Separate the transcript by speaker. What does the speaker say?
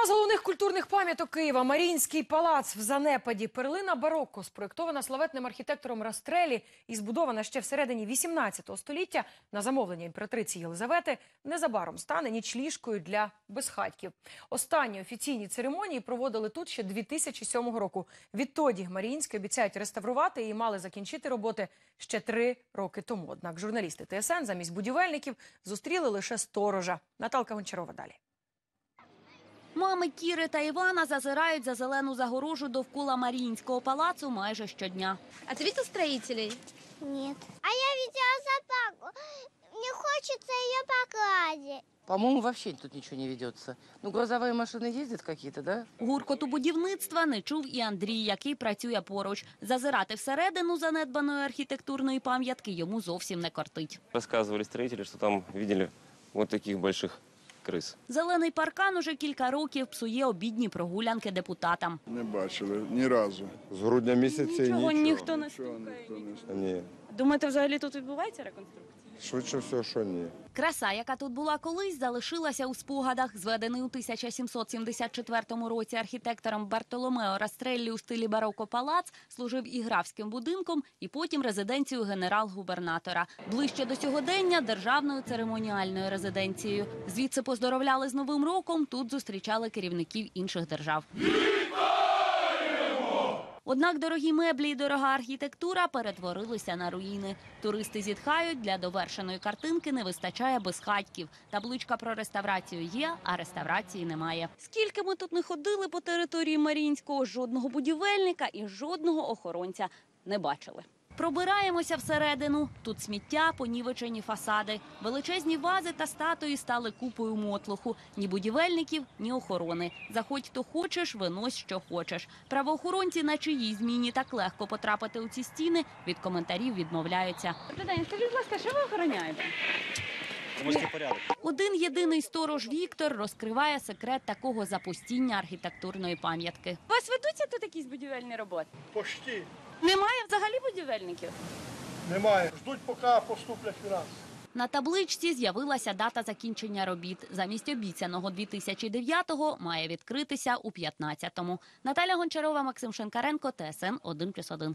Speaker 1: Одна з головних культурних пам'яток Києва Маріїнський палац в занепаді. Перлина барокко, спроєктована славетним архітектором Растрелі і збудована ще всередині 18 століття на замовлення імператриці Єлизавети, незабаром стане нічліжкою для безхатьків. Останні офіційні церемонії проводили тут ще 2007 року. Відтоді Маріїнське обіцяють реставрувати і мали закінчити роботи ще три роки тому. Однак журналісти ТСН замість будівельників зустріли лише сторожа. Наталка Гончарова далі.
Speaker 2: Мами Кіри та Івана зазирають за зелену загорожу довкола Маріїнського палацу майже щодня.
Speaker 3: А ты видел строителей?
Speaker 4: Нет. А я видела собаку. Мне хочется ее погладить.
Speaker 5: По-моему, вообще тут ничего не ведется. Ну, грузовые машины ездят какие-то, да?
Speaker 2: Гуркоту будівництва не чув і Андрій, який працює поруч. Зазирати всередину занедбаної архітектурної пам'ятки йому зовсім не кортить.
Speaker 6: Рассказывали строители, что там видели вот таких больших крыс.
Speaker 2: Зелений паркан уже кілька років псує обідні прогулянки депутатам.
Speaker 7: Не бачили ні разу.
Speaker 8: З грудня місяця
Speaker 9: Нічого,
Speaker 8: нічого.
Speaker 9: ніхто не стукає.
Speaker 7: ніхто.
Speaker 8: Ні.
Speaker 9: Думаєте, взагалі тут відбувається реконструкція?
Speaker 8: Швидше всього, що ні.
Speaker 2: Краса, яка тут була колись, залишилася у спогадах. Зведений у 1774 році архітектором Бартоломео Растреллі у стилі бароко палац служив і графським будинком, і потім резиденцією генерал-губернатора. Ближче до сьогодення державною церемоніальною резиденцією. Звідси поздоровляли з Новим роком. Тут зустрічали керівників інших держав. Однак дорогі меблі і дорога архітектура перетворилися на руїни. Туристи зітхають, для довершеної картинки не вистачає безхатьків. Табличка про реставрацію є, а реставрації немає. Скільки ми тут не ходили по території Маріїнського, жодного будівельника і жодного охоронця не бачили. Пробираємося всередину. Тут сміття, понівечені фасади. Величезні вази та статуї стали купою мотлуху. Ні будівельників, ні охорони. Заходь хто хочеш, винось що хочеш. Правоохоронці на чиїй зміні так легко потрапити у ці стіни, від коментарів відмовляються.
Speaker 9: Добрий день, скажіть, будь ласка, що ви охороняєте?
Speaker 2: Один єдиний сторож Віктор розкриває секрет такого запустіння архітектурної пам'ятки.
Speaker 9: У вас ведуться тут якісь будівельні роботи?
Speaker 10: Почти.
Speaker 9: Немає взагалі будівельників?
Speaker 10: Немає. Ждуть, поки поступлять фінанси.
Speaker 2: На табличці з'явилася дата закінчення робіт. Замість обіцяного 2009-го має відкритися у 15-му. Наталя Гончарова, Максим Шенкаренко, ТСН 1+,1.